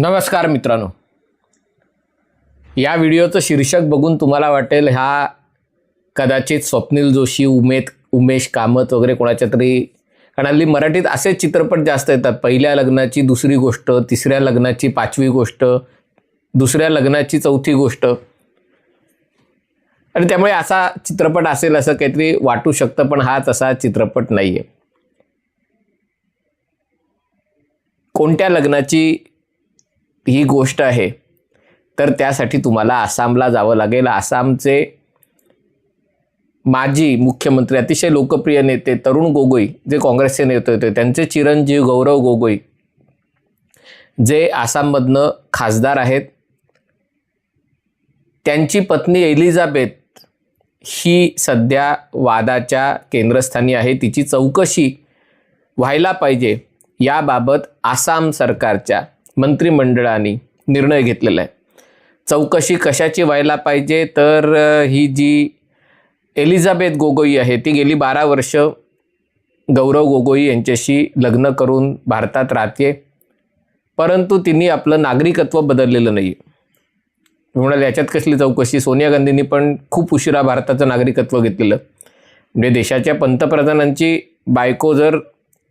नमस्कार मित्रांनो. या व्हिडिओचं शीर्षक बघून तुम्हाला वाटेल हा कदाचित स्वप्नील जोशी उमेद उमेश कामत वगैरे कोणाच्या तरी कारण हल्ली मराठीत असेच चित्रपट जास्त येतात. पहिल्या लग्नाची दुसरी गोष्ट तिसऱ्या लग्नाची पाचवी गोष्ट दुसऱ्या लग्नाची चौथी गोष्ट. आणि त्यामुळे असा चित्रपट असेल असं काहीतरी वाटू शकतं पण हा तसा चित्रपट नाही आहे कोणत्या लग्नाची ही गोष्ट आहे तर त्यासाठी तुम्हाला आसामला जावं लागेल. आसामचे माजी मुख्यमंत्री अतिशय लोकप्रिय नेते तरुण गोगोई जे काँग्रेसचे नेते होते त्यांचे चिरंजीव गौरव गोगोई जे आसाममधनं खासदार आहेत. त्यांची पत्नी एलिझाबेथ ही सध्या वादाच्या केंद्रस्थानी आहे. तिची चौकशी व्हायला पाहिजे. याबाबत आसाम सरकारच्या मंत्रिमंडळाने निर्णय घेतलेला आहे. चौकशी कशाची व्हायला पाहिजे? तर ही जी एलिझाबेथ गोगोई आहे ती गेली बारा वर्ष गौरव गोगोई यांच्याशी लग्न करून भारतात राहते. परंतु तिने आपलं नागरिकत्व बदललेलं नाही म्हणाल याच्यात कसली चौकशी? सोनिया गांधींनी पण खूप उशिरा भारताचं नागरिकत्व घेतलेलं. म्हणजे देशाच्या पंतप्रधानांची बायको जर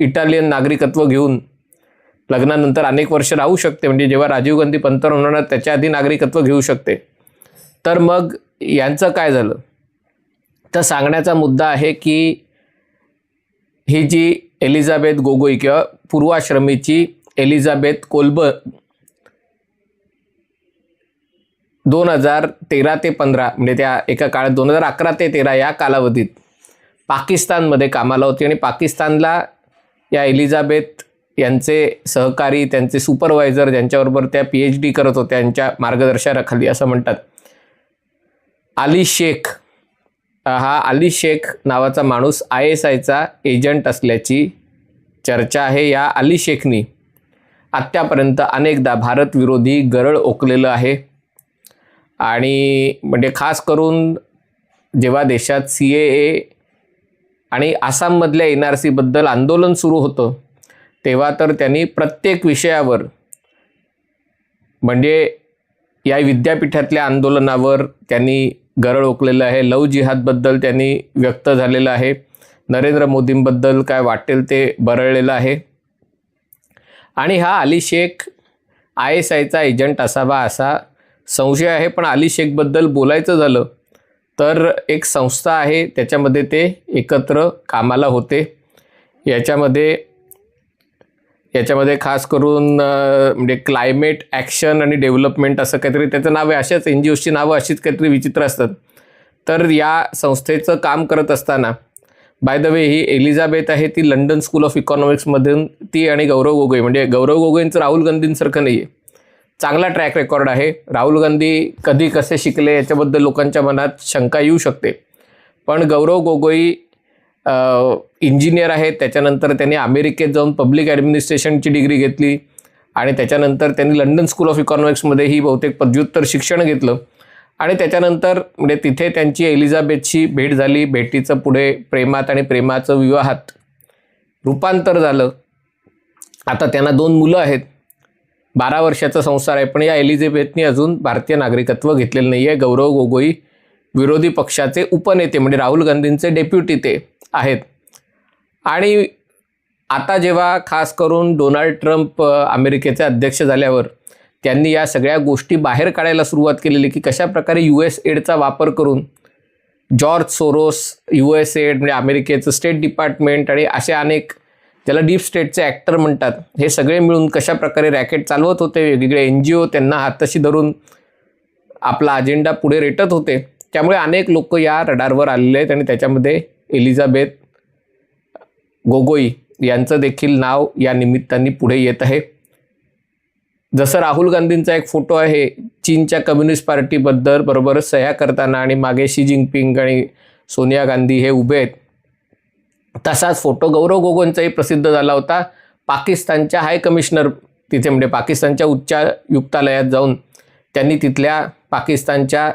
इटालियन नागरिकत्व घेऊन लग्नानंतर अनेक वर्ष राहू शकते. म्हणजे जेव्हा राजीव गांधी पंतप्रधान होणार त्याच्या आधी नागरिकत्व घेऊ शकते. तर मग यांचं काय झालं? तर सांगण्याचा मुद्दा आहे की ही जी एलिझाबेथ गोगोई किंवा पूर्वाश्रमीची एलिझाबेथ कोल्ब दोन हजार तेरा ते पंधरा म्हणजे त्या एका काळात दोन हजार अकरा ते तेरा या कालावधीत पाकिस्तानमध्ये कामाला होती. आणि पाकिस्तानला या एलिझाबेथ यांचे सहकारी त्यांचे सुपरवायझर ज्यांच्याबरोबर त्या पी एच डी करत होत्या यांच्या मार्गदर्शनाखाली असं म्हणतात. आली शेख हा अली शेख नावाचा माणूस आय एस आयचा एजंट असल्याची चर्चा आहे या अली शेखनी. आत्तापर्यंत अनेकदा भारतविरोधी गरळ ओकलेलं आहे. आणि म्हणजे खास करून जेव्हा देशात सी ए ए आणि आसाममधल्या एन आर सीबद्दल आंदोलन सुरू होतं तेव्हा तर त्यांनी प्रत्येक विषयावर म्हणजे या विद्यापीठातल्या आंदोलनावर त्यांनी गरळ ओकलेलं आहे. लव जिहादबद्दल त्यांनी व्यक्त झालेलं आहे. नरेंद्र मोदींबद्दल काय वाटेल ते बरळलेलं आहे. आणि हा अली शेख आय एस आयचा एजंट असावा असा संशय आहे. पण अली शेखबद्दल बोलायचं झालं तर एक संस्था आहे. त्याच्यामध्ये ते एकत्र कामाला होते. याच्यामध्ये याच्यामध्ये खास करून म्हणजे क्लायमेट ॲक्शन आणि डेव्हलपमेंट असं काहीतरी त्याचं नाव आहे. अशाच एन जी ओची नावं अशीच काहीतरी विचित्र असतात. तर या संस्थेचं काम करत असताना बाय द वे ही एलिझाबेथ आहे ती लंडन स्कूल ऑफ इकॉनॉमिक्समधून ती आणि गौरव गोगोई म्हणजे गौरव गोगोईंचं राहुल गांधींसारखं नाही आहे चांगला ट्रॅक रेकॉर्ड आहे. राहुल गांधी कधी कसे शिकले याच्याबद्दल लोकांच्या मनात शंका येऊ शकते. पण गौरव गोगोई इंजिनियर आहेत. त्याच्यानंतर त्यांनी अमेरिकेत जाऊन पब्लिक ॲडमिनिस्ट्रेशनची डिग्री घेतली. आणि त्याच्यानंतर त्यांनी लंडन स्कूल ऑफ इकॉनॉमिक्समध्ये ही बहुतेक पदव्युत्तर शिक्षण घेतलं. आणि त्याच्यानंतर म्हणजे तिथे त्यांची एलिझाबेथची भेट झाली. भेटीचं पुढे प्रेमात आणि प्रेमाचं विवाहात रूपांतर झालं. आता त्यांना दोन मुलं आहेत. बारा वर्षाचा संसार आहे. पण या एलिझाबेथनी अजून भारतीय नागरिकत्व घेतलेलं नाही आहे गौरव गोगोई विरोधी पक्षाचे उपनेते म्हणजे राहुल गांधींचे डेप्युटी ते आहेत. आणि आता जेव्हा खास करून डोनाल्ड ट्रम्प अमेरिकेचे अध्यक्ष झाल्यावर त्यांनी या सगळ्या गोष्टी बाहेर काढायला सुरुवात केलेली की कशा प्रकारे यू एस एडचा वापर करून George Soros U S AID म्हणजे अमेरिकेचं स्टेट डिपार्टमेंट आणि असे अनेक ज्याला डीप स्टेटचे ॲक्टर म्हणतात हे सगळे मिळून कशा प्रकारे रॅकेट चालवत होते वेगवेगळे एन जी ओ त्यांना हाताशी धरून आपला अजेंडा पुढे रेटत होते. त्यामुळे अनेक लोक या रडारवर आलेले आहेत आणि त्याच्यामध्ये एलिझाबेथ गोगोई यांचं देखील नाव या निमित्ताने पुढे येत आहे. जसं राहुल गांधींचा एक फोटो आहे चीनच्या कम्युनिस्ट पार्टीबद्दल बरोबरच सह्या करताना आणि मागे शी जिनपिंग आणि सोनिया गांधी हे उभे आहेत. तसाच फोटो गौरव गोगोंचाही प्रसिद्ध झाला होता. पाकिस्तानच्या हाय कमिशनर तिथे म्हणजे पाकिस्तानच्या उच्चायुक्तालयात जाऊन त्यांनी तिथल्या पाकिस्तानच्या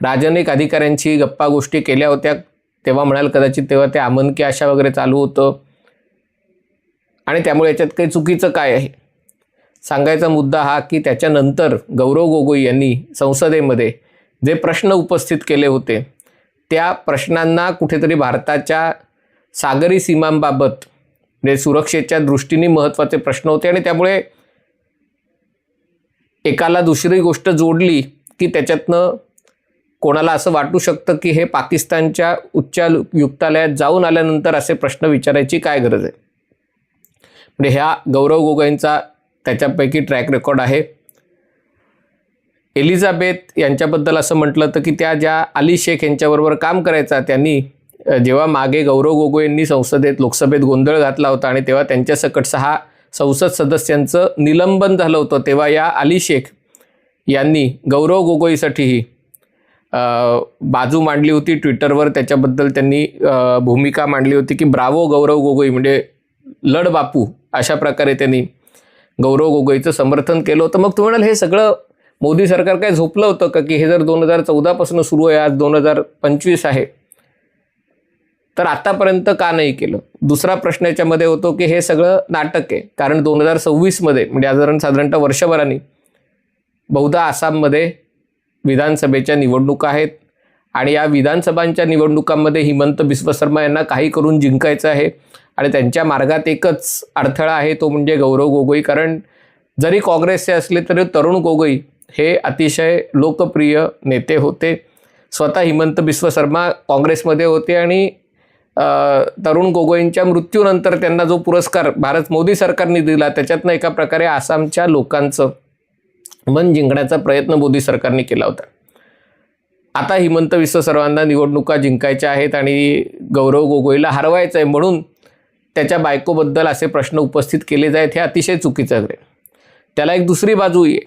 राजनिक अधिकाऱ्यांशी गप्पा गोष्टी केल्या होत्या. तेव्हा म्हणाल कदाचित तेव्हा ते आमनकी आशा वगैरे चालू होतं. आणि त्यामुळे याच्यात काही चुकीचं काय आहे? सांगायचा मुद्दा हा की त्याच्यानंतर गौरव गोगोई यांनी संसदेमध्ये जे प्रश्न उपस्थित केले होते त्या प्रश्नांना कुठेतरी भारताच्या सागरी सीमांबाबत म्हणजे सुरक्षेच्या दृष्टीने महत्त्वाचे प्रश्न होते आणि त्यामुळे एकाला दुसरी गोष्ट जोडली की त्याच्यातनं कोणाला असं वाटू शकतं की हे पाकिस्तानच्या उच्चायुक्तालयात जाऊन आल्यानंतर असे प्रश्न विचारायची काय गरज आहे? म्हणजे ह्या गौरव गोगोईंचा त्याच्यापैकी ट्रॅक रेकॉर्ड आहे. एलिझाबेथ यांच्याबद्दल असं म्हटलं तर की त्या ज्या अली शेख यांच्याबरोबर काम करायचा त्यांनी जेव्हा मागे गौरव गोगोईंनी संसदेत लोकसभेत गोंधळ घातला होता आणि तेव्हा त्यांच्यासकट सहा संसद सदस्यांचं निलंबन झालं होतं तेव्हा या अली शेख यांनी गौरव गोगोईसाठीही बाजू मांडली होती ट्विटरवर त्याच्याबद्दल त्यांनी भूमिका मांडली होती की ब्रावो गौरव गोगोई म्हणजे लढ बापू अशा प्रकारे त्यांनी गौरव गोगोईचं समर्थन केलं होतं. मग तू म्हणाल हे सगळं मोदी सरकार काय झोपलं होतं का की हे जर दोन हजार चौदापासून सुरू आहे आज दोन हजार पंचवीस आहे तर आतापर्यंत का नाही केलं? दुसरा प्रश्न याच्यामध्ये होतो की हे सगळं नाटक आहे कारण दोन हजार सव्वीसमध्ये म्हणजे साधारण साधारणतः वर्षभराने बहुधा आसाममध्ये विधानसभेच्या निवडणुका आहेत. आणि या विधानसभांच्या निवडणुकांमध्ये हिमंत बिस्व शर्मा यांना काही करून जिंकायचं आहे. आणि त्यांच्या मार्गात एकच अडथळा आहे तो म्हणजे गौरव गोगोई. कारण जरी काँग्रेसचे असले तरी तरुण गोगोई हे अतिशय लोकप्रिय नेते होते. स्वतः हिमंत बिस्व शर्मा काँग्रेसमध्ये होते आणि तरुण गोगोईंच्या मृत्यूनंतर त्यांना जो पुरस्कार भारत मोदी सरकारने दिला त्याच्यातनं एका प्रकारे आसामच्या लोकांचं मन जिंकण्याचा प्रयत्न मोदी सरकारने केला होता. आता हिमंत विश्व सर्वांना निवडणुका जिंकायच्या आहेत आणि गौरव गोगोईला हरवायचं आहे म्हणून त्याच्या बायकोबद्दल असे प्रश्न उपस्थित केले जायत हे अतिशय चुकीचं आहे. त्याला एक दुसरी बाजू आहे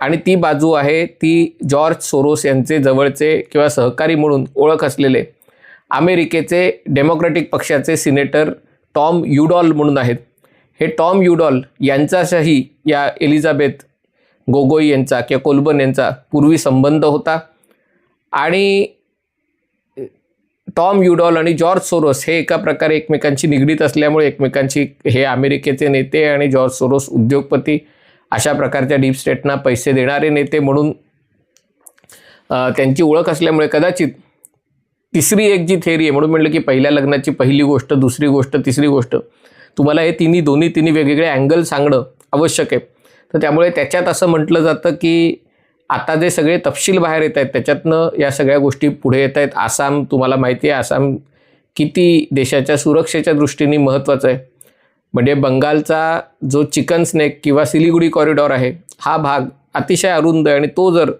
आणि ती बाजू आहे ती जॉर्ज सोरोस यांचे जवळचे किंवा सहकारी म्हणून ओळख असलेले अमेरिकेचे डेमोक्रॅटिक पक्षाचे सिनेटर टॉम युडॉल म्हणून आहेत. हे टॉम युडॉल यांच्याशाही या एलिझाबेथ गोगोई यांचा किंवा कोलबन यांचा पूर्वी संबंध होता. आणि टॉम युडॉल आणि जॉर्ज सोरोस हे एका प्रकारे एकमेकांशी निगडीत असल्यामुळे एकमेकांशी हे अमेरिकेचे नेते आणि जॉर्ज सोरोस उद्योगपती अशा प्रकारच्या डीप स्टेटना पैसे देणारे नेते म्हणून त्यांची ओळख असल्यामुळे कदाचित तिसरी एक जी थेरी आहे म्हणून म्हटलं की पहिल्या लग्नाची पहिली गोष्ट दुसरी गोष्ट तिसरी गोष्ट तुम्हाला हे तिन्ही दोन्ही तिन्ही वेगवेगळे अँगल सांगणं आवश्यक आहे. तर त्यामुळे त्याच्यात असं म्हटलं जातं की आता जे सगळे तपशील बाहेर येत आहेत त्याच्यातनं या सगळ्या गोष्टी पुढे येत आहेत. आसाम तुम्हाला माहिती आहे आसाम किती देशाच्या सुरक्षेच्या दृष्टीने महत्त्वाचं आहे. म्हणजे बंगालचा जो चिकन स्नेक किंवा सिलिगुडी कॉरिडॉर आहे हा भाग अतिशय अरुंद आहे आणि तो जर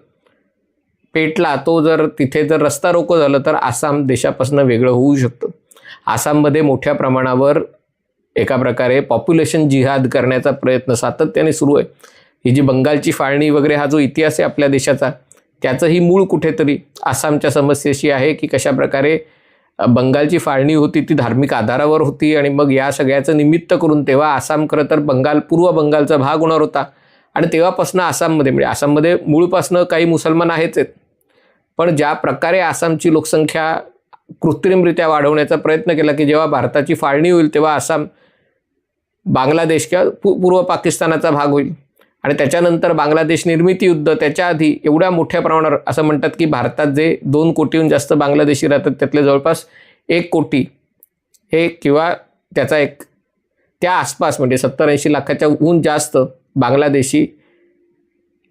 पेटला तो जर तिथे जर रस्ता रोको झालं तर आसाम देशापासून वेगळं होऊ शकतं. आसाममध्ये मोठ्या प्रमाणावर एका प्रकारे पॉप्युलेशन जिहाद करण्याचा प्रयत्न सातत्याने सुरू आहे. ही जी बंगालची फाळणी वगैरे हा जो इतिहास आहे आपल्या देशाचा त्याचंही मूळ कुठेतरी आसामच्या समस्येशी आहे की कशा प्रकारे बंगालची फाळणी होती ती धार्मिक आधारावर होती आणि मग या सगळ्याचं निमित्त करून तेव्हा आसाम खरं तर बंगाल पूर्व बंगालचा भाग होणार होता. आणि तेव्हापासून आसाममध्ये म्हणजे आसाममध्ये मूळपासनं काही मुसलमान आहेच आहेत. पण ज्या प्रकारे आसामची लोकसंख्या कृत्रिमरित्या वाढवण्याचा प्रयत्न केला की जेव्हा भारताची फाळणी होईल तेव्हा आसाम बांगलादेश किंवा पू पूर्व पाकिस्तानाचा भाग होईल. आणि त्याच्यानंतर बांगलादेश निर्मिती युद्ध त्याच्या आधी एवढ्या मोठ्या प्रमाणावर असं म्हणतात की भारतात जे दोन कोटीहून जास्त बांगलादेशी राहतात त्यातले जवळपास एक कोटी हे किंवा त्याचा एक त्या आसपास म्हणजे सत्तर ऐंशी लाखाच्या ऊन जास्त बांगलादेशी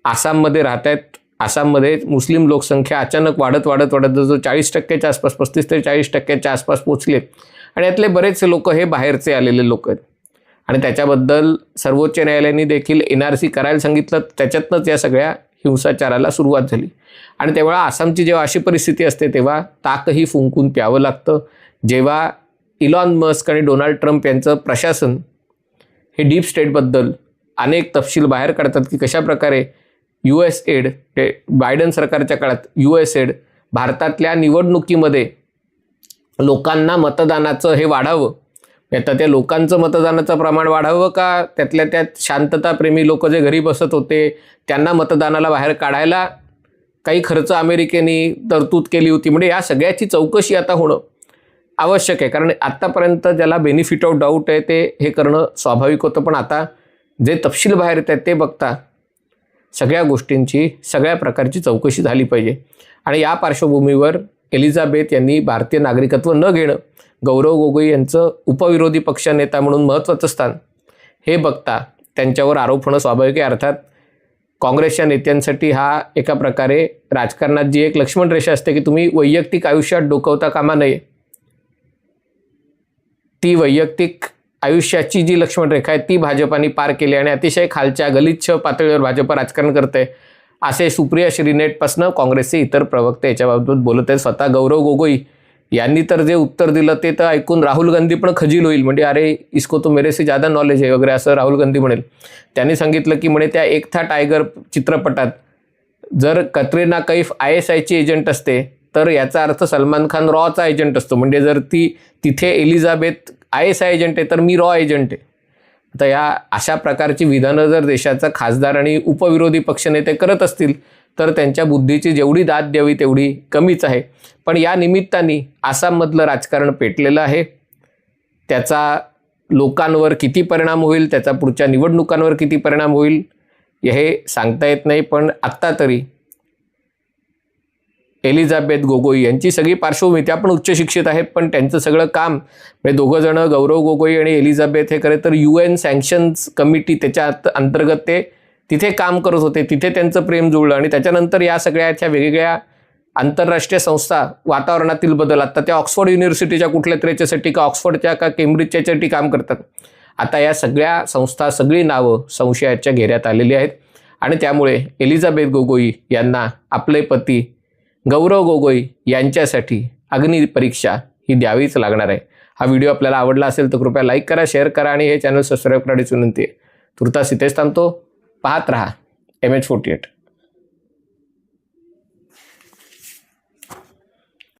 आसाममध्ये राहत आहेत आसाममध्ये मुस्लिम लोकसंख्या अचानक वाढत वाढत वाढत जो चाळीस टक्क्याच्या आसपास पस्तीस ते चाळीस टक्क्याच्या आसपास पोचले आणि यातले बरेचसे लोक हे बाहेरचे आलेले लोक आहेत. आणि त्याच्याबद्दल सर्वोच्च न्यायालयाने देखील एन आर सी करायला सांगितलं. त्याच्यातनंच या सगळ्या हिंसाचाराला सुरुवात झाली. आणि तेव्हा आसामची जेव्हा अशी परिस्थिती असते तेव्हा ताकही फुंकून प्यावं लागतं. जेव्हा इलॉन मस्क आणि डोनाल्ड ट्रम्प यांचं प्रशासन हे डीप स्टेटबद्दल अनेक तपशील बाहेर काढतात की कशा प्रकारे यू एस एड ते बायडन सरकारच्या काळात यू एस एड भारतातल्या निवडणुकीमध्ये लोकांना मतदानाचं हे वाढावं. आता त्या लोकांचं मतदानाचं प्रमाण वाढावं का? त्यातल्या त्यात शांतताप्रेमी लोक जे घरी बसत होते त्यांना मतदानाला बाहेर काढायला काही खर्च अमेरिकेने तरतूद केली होती. म्हणजे या सगळ्याची चौकशी आता होणं आवश्यक आहे. कारण आत्तापर्यंत ज्याला बेनिफिट ऑफ डाऊट आहे ते हे करणं स्वाभाविक होतं. पण आता जे तपशील बाहेर येत आहेत ते बघता सगळ्या गोष्टींची सगळ्या प्रकारची चौकशी झाली पाहिजे. आणि या पार्श्वभूमीवर एलिझाबेथ यांनी भारतीय नागरिकत्व न घेणं गौरव गोगोई यांचं उपविरोधी पक्षनेता म्हणून महत्त्वाचं स्थान हे बघता त्यांच्यावर आरोप होणं स्वाभाविक आहे. अर्थात काँग्रेसच्या नेत्यांसाठी हा एका प्रकारे राजकारणात जी एक लक्ष्मण रेषा असते की तुम्ही वैयक्तिक आयुष्यात डोकवता कामा नये ती वैयक्तिक आयुष्याची जी लक्ष्मण रेखा आहे ती भाजपाने पार केली आणि अतिशय खालच्या गलिच्छ पातळीवर भाजप राजकारण करते असे सुप्रिया श्रीनेटपासनं काँग्रेसचे इतर प्रवक्ते याच्याबाबत बोलत आहेत. स्वतः गौरव गोगोई यांनी तर जे उत्तर दिलं ते तर ऐकून राहुल गांधी पण खजील होईल. म्हणजे अरे इसको तो मेरे से ज़्यादा नॉलेज आहे वगैरे असं राहुल गांधी म्हणेल. त्यांनी सांगितलं की म्हणे त्या एक था टायगर चित्रपटात जर कत्रिना कैफ आय एस आयची एजंट असते तर याचा अर्थ सलमान खान रॉचा एजंट असतो. म्हणजे जर ती तिथे Elizabeth I S I agent आहे तर मी रॉ एजंट आहे. तर या अशा प्रकारची विधानं जर देशाचा खासदार आणि उपविरोधी पक्षनेते करत असतील तर त्यांच्या बुद्धीची जेवढी दाद द्यावी तेवढी कमीच आहे. पण या निमित्ताने आसाममधलं राजकारण पेटलेलं आहे. त्याचा लोकांवर किती परिणाम होईल त्याचा पुढच्या निवडणुकांवर किती परिणाम होईल हे सांगता येत नाही. पण आत्ता तरी एलिझाबेथ गोगोई यांची सगळी पार्श्वभूमी. त्या पण उच्च शिक्षित आहेत पण त्यांचं सगळं काम म्हणजे दोघं जण गौरव गोगोई आणि एलिझाबेथ हे खरे तर यू एन सँक्शन्स कमिटी त्याच्या अंतर्गत ते तिथे काम करत होते. तिथे त्यांचं प्रेम जुळलं आणि त्याच्यानंतर या सगळ्याच्या वेगवेगळ्या आंतरराष्ट्रीय संस्था वातावरणातील बदल आता त्या ऑक्सफोर्ड युनिव्हर्सिटीच्या कुठल्या तरी याच्यासाठी का ऑक्सफोर्डच्या का केम्ब्रिजच्या याच्यासाठी काम करतात. आता या सगळ्या संस्था सगळी नावं संशयाच्या घेऱ्यात आलेली आहेत आणि त्यामुळे एलिझाबेथ गोगोई यांना आपले पती गौरव गोगोई यांच्यासाठी अग्निपरीक्षा ही द्यावीच लागणार आहे. हा व्हिडिओ आपल्याला आवडला असेल तर कृपया लाईक करा शेअर करा आणि हे चॅनल सबस्क्राईब करण्याची विनंती आहे. तुर्तास इथेच थांबतो. पाहत रहा. M H forty eight